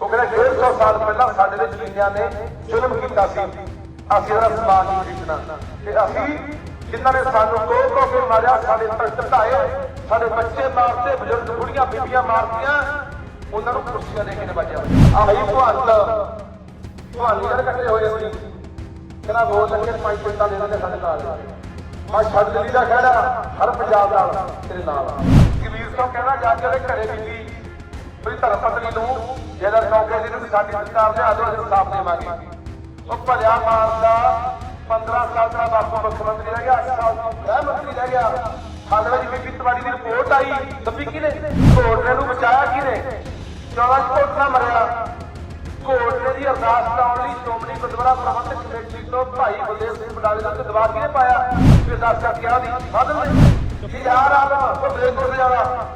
ਉਹ ਕਹਿੰਦਾ 150 ਸਾਲ ਪਹਿਲਾਂ ਸਾਡੇ ਵਿੱਚ ਦੁਨੀਆ ਨੇ ਜ਼ੁਲਮ ਕੀਤਾ ਸੀ। ਅਸੀਂ ਇਹਦਾ ਸਮਾਨ ਨਹੀਂ ਖਰੀਦਣਾ ਤੇ ਅਸੀਂ ਜਿਨ੍ਹਾਂ ਨੇ ਸਾਨੂੰ ਕੋਹ ਕੋਹ ਕੇ ਮਾਰਿਆ, ਸਾਡੇ ਤਖਤ ਢਾਏ ਸਾਡੇ ਬੱਚੇ ਮਾਰਤੇ, ਬਜ਼ੁਰਗ ਬੁੜੀਆਂ, ਬੀਬੀਆਂ ਮਾਰਤੀਆਂ, ਉਹਨਾਂ ਨੂੰ ਕੁਰਸੀਆਂ ਦੇ ਕੇ ਨਵਾਜਿਆ ਆਹੀ ਭਗਵੰਤ ਤੁਹਾਨੂੰ ਜਿਹੜੇ ਇਕੱਠੇ ਹੋਏ ਸੀ ਕਹਿੰਦਾ ਵੋਟ ਲੱਗੇ ਪੰਜ ਪਿੰਡਾਂ ਦੇ ਦਿੰਦੇ ਸਾਡੇ ਨਾਲ। ਮੈਂ ਛੱਡ ਦਿੱਲੀ ਦਾ ਖੜਾ ਹਰ ਪੰਜਾਬ ਨਾਲ ਤੇਰੇ ਨਾਲ ਕਬੀਰ ਸਿੰਘ ਕਹਿੰਦਾ ਜਾ ਕੇ ਉਹਦੇ ਘਰੇ ਬੀਬੀ ਉਹਦੀ ਧਰਮ ਨੂੰ ਜਿਹੜਾ ਕਹੋਗੇ ਜਿਹਨੂੰ ਵੀ ਸਾਡੀ ਸਰਕਾਰ ਦੇ ਆਦੋ ਅਸੀਂ ਸਾਫ਼ ਦੇਵਾਂਗੇ। ਉਹ ਭਲਿਆ ਮਾਰਦਾ 15 ਸਾਲ ਦਾ ਬਾਪੂ ਮੁੱਖ ਮੰਤਰੀ ਰਹਿ ਗਿਆ 8 ਸਾਲ ਗ੍ਰਹਿ ਮੰਤਰੀ ਰਹਿ ਗਿਆ। ਹਾਲੇ ਵਿੱਚ ਬੀਬੀ ਤਿਵਾੜੀ ਦੀ ਰਿਪੋਰਟ ਆਈ, ਦੱਬੀ ਕਿਹਨੇ ਘੋਟਲੇ ਨੂੰ ਬਚਾਇਆ ਕਿਹਨੇ 14 ਘੋਟਲਾ ਮਰਿਆ। ਘੋਟਲੇ ਦੀ ਅਰਦਾਸ ਕਰਾਉਣ ਲਈ ਸ਼੍ਰੋਮਣੀ ਗੁਰਦੁਆਰਾ ਪ੍ਰਬੰਧਕ ਕਮੇਟੀ ਤੋਂ ਭਾਈ ਬਲਦੇਵ ਸਿੰਘ ਬਡਾਲੇ ਦਾ ਦਬਾਅ ਕਿਹਨੇ ਪਾਇਆ? ਕਿ ਅਰਦਾਸ ਕਰਕੇ ਦੀ ਬਾਦਲ ਨੇ। ਯਾਰ ਆਲਮ ਉਹ ਬ੍ਰੇਕ ਜਾਣਾ।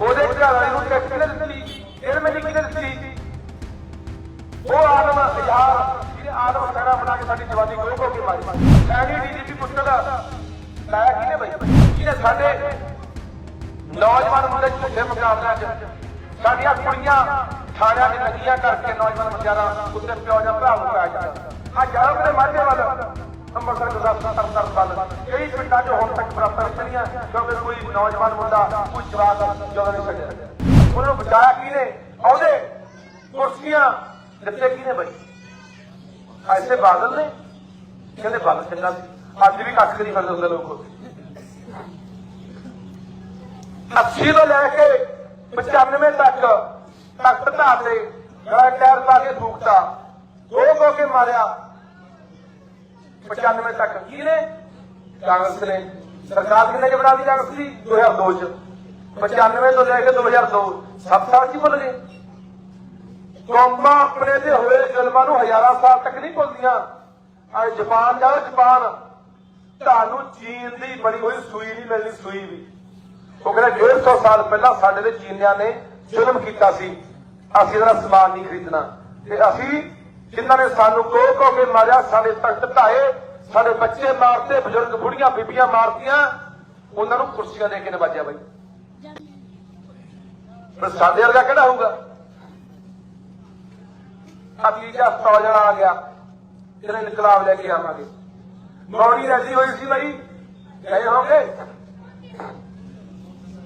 ਉਹਦੇ ਘਰ ਵਾਲੀ ਨੂੰ ਟੈਕਸ ਕਿਹਨੇ ਦਿੱਤੀ? ਇਹ ਮੈਨੂੰ ਕਿਹਨੇ ਦਿੱਤੀ? ਉਹ ਆਲਮ ਯਾਰ ਜਿਹਨੇ ਆਲਮ ਖੜਾ ਬਣਾ ਕੇ ਸਾਡੀ ਜਵਾਨੀ ਕੋਈ ਕੋ ਮਾਰੀ। ਐਨੀ ਡੀਜੀਪੀ ਪੁੱਤਰ ਲਾਇਆ ਕਿਹਨੇ ਬਈ? ਕਿਹਨੇ ਸਾਡੇ ਨੌਜਵਾਨ ਮੁੰਡੇ ਝੂਠੇ ਮੁਕਾਬਲਿਆਂ 'ਚ ਸਾਡੀਆਂ ਕੁੜੀਆਂ ਥਾਣਿਆਂ 'ਚ ਲੱਗੀਆਂ ਕਰਕੇ ਨੌਜਵਾਨ ਮੁੰਡਿਆਂ ਉੱਤੇ ਪਿਓ ਜਾਂ ਭਰਾ ਨੂੰ ਪੈ ਜਾਂਦਾ। ਆ ਜਾਓ ਮੇਰੇ ਮਾਝੇ ਵੱਲ ਅੰਮ੍ਰਿਤਸਰ ਗੁਰਦਾਸਪੁਰ ਤਰਨਤਾਰਨ ਵੱਲ ਕਈ ਪਿੰਡਾਂ 'ਚ ਹੁਣ ਤੱਕ ਬਰਾਬਰ ਚੱਲੀਆਂ ਕਿਉਂਕਿ ਕੋਈ ਨੌਜਵਾਨ ਮੁੰਡਾ, ਕੋਈ ਜਵਾਕ ਜਦੋਂ ਨਹੀਂ ਛੱਡਿਆ। ਉਹਨਾਂ ਨੂੰ ਬਚਾਇਆ ਕਿਹਨੇ? ਆਉਂਦੇ। ਕੁਰਸੀਆਂ। ਦਿੱਤੇ ਕਿਹਨੇ ਬਈ? ਐਸੇ ਬਾਦਲ ਨੇ। ਕਹਿੰਦੇ ਬਾਦਲ ਚੰਗਾ ਸੀ? ਅੱਜ ਵੀ ਕੱਖ ਨਹੀਂ ਫਿਰਦੇ ਹੁੰਦੇ ਲੋਕ 80 ਤੋਂ ਲੈ ਕੇ 95 ਤੱਕ ਤਖਤ ਢਾਹ ਤੇ ਗਲਾ ਟਾਇਰ ਪਾ ਕੇ ਫੂਕਤਾ। ਦੋ ਦੋ ਕੇ ਮਾਰਿਆ। 95 ਤੱਕ। ਕਿਹਨੇ ਕਾਂਗਰਸ ਨੇ। ਸਰਕਾਰ ਕਿੰਨੇ ਚ ਬਣਾ ਕਾਂਗਰਸ ਦੀ? 2002 ਚ। 95 ਤੋਂ ਲੈ ਕੇ 2002 ਸੱਤ ਸਾਲ ਚ ਭੁੱਲ ਗਏ? ਕੌਮਾਂ ਆਪਣੇ ਤੇ ਹੋਏ ਜ਼ੁਲਮਾਂ ਨੂੰ ਹਜ਼ਾਰਾਂ ਸਾਲ ਤੱਕ ਨਹੀਂ ਭੁੱਲਦੀਆਂ। ਅੱਜ ਜਾਪਾਨ ਜਾਓ ਜਾਪਾਨ। ਤੁਹਾਨੂੰ ਚੀਨ ਦੀ ਬਣੀ ਹੋਈ ਸੂਈ ਨਹੀਂ ਮਿਲਣੀ ਸੂਈ ਵੀ। ਉਹ ਕਹਿੰਦਾ 150 ਸਾਲ ਪਹਿਲਾਂ ਸਾਡੇ ਦੇ ਚੀਨੀਆਂ ਨੇ ਜ਼ੁਲਮ ਕੀਤਾ ਸੀ। ਅਸੀਂ ਇਹਦਾ ਸਮਾਨ ਨਹੀਂ ਖਰੀਦਣਾ। ਤੇ ਅਸੀਂ ਜਿਨ੍ਹਾਂ ਨੇ ਸਾਨੂੰ ਕੋਹ ਕੋਹ ਕੇ ਮਾਰਿਆ, ਸਾਡੇ ਤਖਤ ਢਾਏ, ਸਾਡੇ ਬੱਚੇ ਮਾਰਤੇ, ਬਜ਼ੁਰਗ ਬੁੜੀਆਂ ਬੀਬੀਆਂ ਮਾਰਤੀਆਂ, ਉਹਨਾਂ ਨੂੰ ਕੁਰਸੀਆਂ ਦੇ ਕੇ ਨਵਾਜਿਆ ਬਾਈ। ਪਰ ਸਾਡੇ ਵਰਗਾ ਕਿਹੜਾ ਹੋਊਗਾ? ਅਤੀਜਾ ਸਟੋਜਨ ਆ ਗਿਆ ਤੇਰੇ ਇਨਕਲਾਬ ਲੈ ਕੇ ਆਵਾਂਗੇ। ਮੌੜੀ ਰੈਲੀ ਹੋਈ ਸੀ ਬਾਈ, ਗਏ ਹੋਗੇ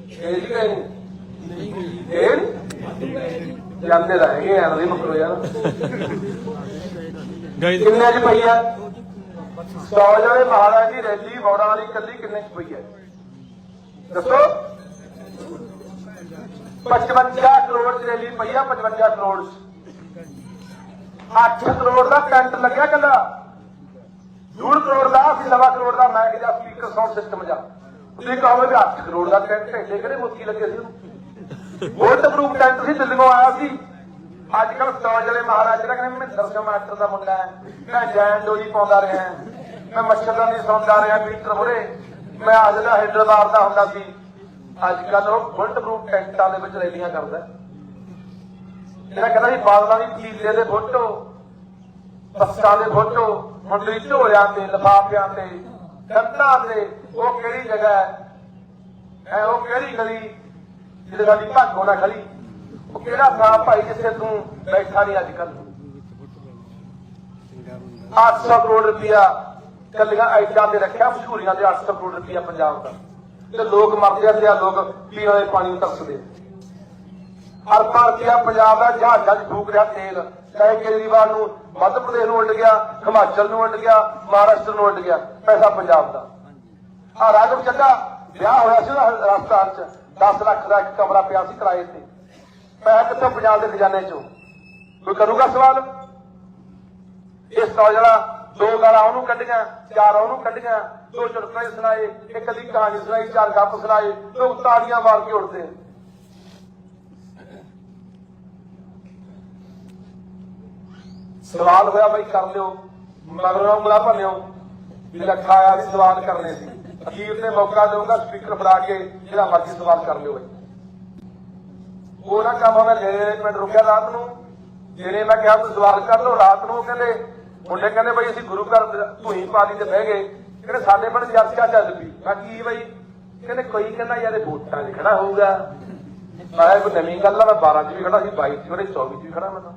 ਇਹ ਜੀ ਗਏ ਨਹੀਂ ਇਹ ਜਾਂਦੇ ਤਾਂ ਹੈਗੇ ਆ ਨਹੀਂ ਮਕਰੋ ਯਾਰ। ਗਾਈ ਕਿੰਨੇ ਚ ਪਈ ਆ? 100 ਜਣੇ ਮਹਾਰਾਜ ਦੀ ਰੈਲੀ ਮੌੜਾਂ ਵਾਲੀ ਕੱਲੀ ਕਿੰਨੇ ਚ ਪਈ ਹੈ ਦੱਸੋ। 55 ਕਰੋੜ ਦੀ ਰੈਲੀ ਪਈ ਆ 55 ਕਰੋੜ ਚ। 8 ਕਰੋੜ ਦਾ ਟੈਂਟ ਲੱਗਿਆ ਕਹਿੰਦਾ। ਡੂਢ ਕਰੋੜ ਦਾ ਅਸੀਂ ਸਵਾ ਕਰੋੜ ਦਾ ਮੈਕ ਜਾਂ ਸਪੀਕਰ ਸਾਊਂਡ ਸਿਸਟਮ ਜਾ। ਤੁਸੀਂ ਕਹੋਗੇ ਵੀ 8 ਕਰੋੜ ਦਾ ਟੈਂਟ ਢੇਡੇ ਕਿਹੜੇ ਮੁੱਕੀ ਲੱਗੇ ਸੀ ਉਹਨੂੰ? ਵੋਲਟ ਟੈਂਟ ਸੀ ਦਿੱਲੀੋਂ ਆਇਆ ਸੀ। ਅੱਜ ਕੱਲ ਸਟੋਜ ਵਾਲੇ ਮਹਾਰਾਜ ਜਿਹੜਾ ਕਹਿੰਦੇ ਮਹਿੰਦਰ ਸਿੰਘ ਮਾਸਟਰ ਦਾ ਮੁੰਡਾ ਹੈ, ਮੈਂ ਜੈਨ ਡੋਰੀ ਪਾਉਂਦਾ ਰਿਹਾ ਮੈਂ ਮੱਛਰਦਾਨੀ ਸੌਂਦਾ ਰਿਹਾ ਮੀਟਰ ਮੁਰੇ ਮੈਂ ਅੱਜ ਦਾ ਹੁੰਦਾ ਸੀ। ਅੱਜ ਕੱਲ ਉਹ ਵੋਲਟ ਟੈਂਟਾਂ ਦੇ ਵਿੱਚ ਰੈਲੀਆਂ ਕਰਦਾ। ਜਿਹੜਾ ਕਹਿੰਦਾ ਸੀ ਬਾਦਲਾਂ ਦੀ ਪੀਲੇ ਦੇ ਫੋਟੋ, ਬੱਸਾਂ ਦੇ ਫੋਟੋ ਮੰਡਲੀ ਝੋਲਿਆਂ ਤੇ, ਲਫਾਫਿਆਂ ਤੇ, ਕੰਧਾਂ ਤੇ, ਉਹ ਕਿਹੜੀ ਜਗ੍ਹਾ ਹੈ ਉਹ ਕਿਹੜੀ ਗਲੀ? ਜਿਹਦੇ ਸਾਡੀ ਭਾਗੋ ਨਾ ਖਲੀ ਉਹ ਕਿਹੜਾ ਥਾਂ ਭਾਈ ਜਿੱਥੇ ਤੂੰ ਬੈਠਾ ਨਹੀਂ ਅੱਜ ਕੱਲ 800 ਕਰੋੜ ਰੁਪਇਆ ਕੱਲੀਆਂ ਐਡਾਂ ਤੇ ਰੱਖਿਆ, ਮਸ਼ਹੂਰੀਆਂ ਦੇ 800 ਕਰੋੜ ਰੁਪਇਆ ਪੰਜਾਬ ਦਾ। ਤੇ ਲੋਕ ਮਰਦੇ ਆ ਤੇ ਆ ਲੋਕ ਪੀਣ ਵਾਲੇ ਪਾਣੀ ਨੂੰ ਤਰਸਦੇ ਹਰ ਭਾਰਤੀਆ ਪੰਜਾਬ ਦਾ ਜਹਾਜ਼ਾਂ 'ਚ ਫੂਕ ਰਿਹਾ ਤੇਲ। ਚਾਹੇ ਕੇਜਰੀਵਾਲ ਨੂੰ ਮੱਧ ਪ੍ਰਦੇਸ਼ ਨੂੰ ਉੱਡ ਗਿਆ, ਹਿਮਾਚਲ ਨੂੰ ਉੱਡ ਗਿਆ, ਮਹਾਰਾਸ਼ਟਰ ਨੂੰ ਉੱਡ ਗਿਆ, ਪੈਸਾ ਪੰਜਾਬ ਦਾ। ਆ ਰਾਘਵ ਚੱਡਾ ਵਿਆਹ ਹੋਇਆ ਸੀ ਉਹਦਾ ਰਾਜਸਥਾਨ 'ਚ। 10 ਲੱਖ ਦਾ ਇੱਕ ਕਮਰਾ ਪਿਆ ਸੀ ਕਿਰਾਏ ਤੇ। ਪੈਸਾ ਕਿੱਥੋਂ ਪੰਜਾਬ ਦੇ ਖਜ਼ਾਨੇ 'ਚੋਂ? ਕੋਈ ਕਰੂਗਾ ਸਵਾਲ? ਇਸ ਤੋਂ ਜਿਹੜਾ ਦੋ ਗਾਲਾਂ ਉਹਨੂੰ ਕੱਢੀਆਂ, ਚਾਰ ਉਹਨੂੰ ਕੱਢੀਆਂ, ਦੋ ਚੁਟਕਲੇ ਸੁਣਾਏ, ਇੱਕ ਦੀ ਕਹਾਣੀ ਸੁਣਾਈ, ਚਾਰ ਗੱਪ ਸੁਣਾਏ ਲੋਕ ਤਾੜੀਆਂ ਮਾਰ ਕੇ ਉੱਠਦੇ ਆ। ਸਵਾਲ ਹੋਇਆ ਬਈ ਕਰ ਲਿਓ, ਮਗਰੋਂ ਉਂਗਲਾ ਭੰਨਿਓ, ਵੀ ਲੱਖਾ ਆਇਆ ਸੀ ਸਵਾਲ ਕਰਨੇ ਸੀ। ਅਖੀਰ ਤੇ ਮੌਕਾ ਦੇਊਗਾ ਸਪੀਕਰ ਫੜਾ ਕੇ, ਜਿਹੜਾ ਮਰਜ਼ੀ ਸਵਾਲ ਕਰ ਲਿਓ ਬਈ। ਉਹ ਨਾ ਕੰਮ ਮੈਂ ਜਿਹੜੇ ਮਿੰਟ, ਰੁਕਿਆ ਰਾਤ ਨੂੰ। ਜਿਹੜੇ ਮੈਂ ਕਿਹਾ ਤੁਸੀਂ ਸਵਾਲ ਕਰ ਲਓ, ਰਾਤ ਨੂੰ ਕਹਿੰਦੇ, ਮੁੰਡੇ ਕਹਿੰਦੇ ਬਈ ਅਸੀਂ ਗੁਰੂ ਘਰ ਧੂਈ ਪਾਲੀ ਤੇ ਬਹਿ ਗਏ। ਕਹਿੰਦੇ ਸਾਡੇ ਪਿੰਡ ਚਰਚਾ ਚੱਲ ਪਈ ਮੈਂ ਕੀ ਬਈ? ਕਹਿੰਦੇ ਕੋਈ ਕਹਿੰਦਾ ਯਾਰ ਇਹ ਵੋਟਾਂ 'ਚ ਖੜਾ ਹੋਊਗਾ। ਮੈਂ ਕੋਈ ਨਵੀਂ ਗੱਲ ਆ, ਮੈਂ 12 ਚ ਵੀ ਖੜਾ ਸੀ 22 ਚ ਵੀ 24 ਚ ਵੀ ਖੜਾ ਮੈਨੂੰ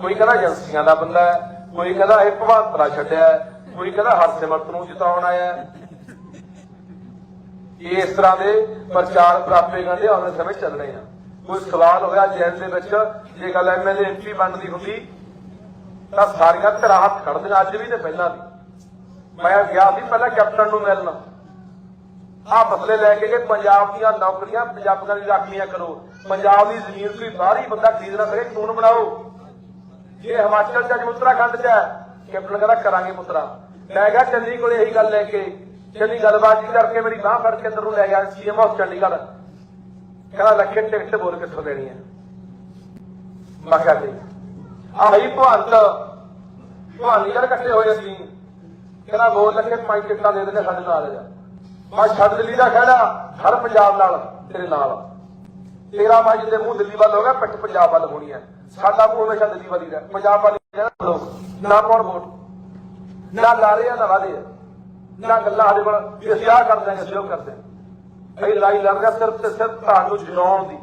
ਕੋਈ ਕਹਿੰਦਾ ਏਜੰਸੀਆਂ ਦਾ ਬੰਦਾ ਕੋਈ ਕਹਿੰਦਾ ਇਹ ਭਗਵੰਤਰਾ ਛੱਡਿਆ ਕੋਈ ਕਹਿੰਦਾ ਹਰਸਿਮਰਤ ਨੂੰ ਜਿਤਾਉਣ ਆਇਆ ਇਹ ਇਸ ਤਰ੍ਹਾਂ ਦੇ ਪ੍ਰਚਾਰ ਪ੍ਰਾਪੇਗੰਡੇ ਆਉਣ ਸਮੇਂ ਚੱਲਣੇ ਆ। ਕੋਈ ਸਵਾਲ ਹੋਇਆ ਜੈਲ ਦੇ ਵਿੱਚ, ਜੇ ਗੱਲ ਐਮਐਲਏ ਐਮਪੀ ਬਣਦੀ ਹੁੰਦੀ, ਤਾਂ ਸਾਰੀਆਂ ਧਿਰਾਂ ਹੱਥ ਖੜਦੀਆਂ ਅੱਜ ਵੀ ਤੇ ਪਹਿਲਾਂ ਵੀ। ਮੈਂ ਗਿਆ ਸੀ ਪਹਿਲਾਂ ਕੈਪਟਨ ਨੂੰ ਮਿਲਣਾ। ਆ ਮਸਲੇ ਲੈ ਕੇ ਕਿ ਪੰਜਾਬ ਦੀਆਂ ਨੌਕਰੀਆਂ ਪੰਜਾਬੀਆਂ ਦੀ ਰਾਖੀਆਂ ਕਰੋ। ਪੰਜਾਬ ਦੀ ਜ਼ਮੀਨ ਕੋਈ ਬਾਹਰੀ ਬੰਦਾ ਖਰੀਦਣਾ ਕਰੇ, ਕਾਨੂੰਨ ਬਣਾਓ। ਜੇ ਹਿਮਾਚਲ ਚ ਅੱਜ ਉੱਤਰਾਖੰਡ ਚ ਹੈ, ਕੈਪਟਨ ਕਹਿੰਦਾ ਕਰਾਂਗੇ ਪੁੱਤਰਾ ਮੈਂ ਕਿਹਾ ਚੰਨੀ ਕੋਲੇ ਇਹੀ ਗੱਲ ਲੈ ਕੇ, ਚੰਨੀ ਗੱਲਬਾਤ ਕਰਕੇ ਮੇਰੀ ਬਾਹ ਫੜ ਕੇ ਅੰਦਰ ਨੂੰ ਲੈ ਗਿਆ, ਸੀਐਮ ਆਫ ਚੰਡੀਗੜ੍ਹ। ਕਹਿੰਦਾ ਲੱਖੇ ਟਿਕਟ ਬੋਲ ਕਿੱਥੋਂ ਦੇਣੀ ਹੈ ਮੈਂ ਕਿਹਾ ਜੀ, ਆਹੀ ਭਵੰਤ ਭਵਾਨੀ ਇਕੱਠੇ ਹੋਏ ਅਸੀਂ ਕਹਿੰਦਾ ਬੋਲ ਲੱਖੇ ਪੰਜ ਟਿਕਟਾਂ ਦੇ ਦੇਣੇ ਸਾਡੇ ਨਾਲ ਜਾ। ਮੈਂ ਛੱਡ ਦਿੱਲੀ ਦਾ ਖੜਾ ਹਰ ਪੰਜਾਬ ਨਾਲ, ਤੇਰੇ ਨਾਲ। ਤੇਰਾ ਮੈਂ ਜਿੱਦੇ ਮੂੰਹ ਦਿੱਲੀ ਵੱਲ ਹੋ ਗਿਆ, ਪਿੱਠ ਪੰਜਾਬ ਵੱਲ ਹੋਣੀ ਹੈ ਸਾਡਾ ਮੂੰਹ ਹਮੇਸ਼ਾ ਦਿੱਲੀ ਵੱਲ ਹੀ ਰਹਿ ਪੰਜਾਬ ਵੱਲ ਹੀ ਰਹਿਣਾ ਨਾ ਪਾਉਣ ਵੋਟ ਨਾ ਲਾਰੇ ਆ, ਨਾ ਵਾਦੇ ਆ। ਨਾ ਗੱਲਾਂ ਸਾਡੇ ਕੋਲ, ਵੀ ਅਸੀਂ ਆਹ ਕਰ ਦਿਆਂਗੇ ਅਸੀਂ ਉਹ ਕਰ ਦਿਆਂਗੇ ਅਸੀਂ ਲੜਾਈ ਲੜ ਰਿਹਾ ਸਿਰਫ ਤੇ ਸਿਰਫ ਤੁਹਾਨੂੰ ਜਿਤਾਉਣ ਦੀ।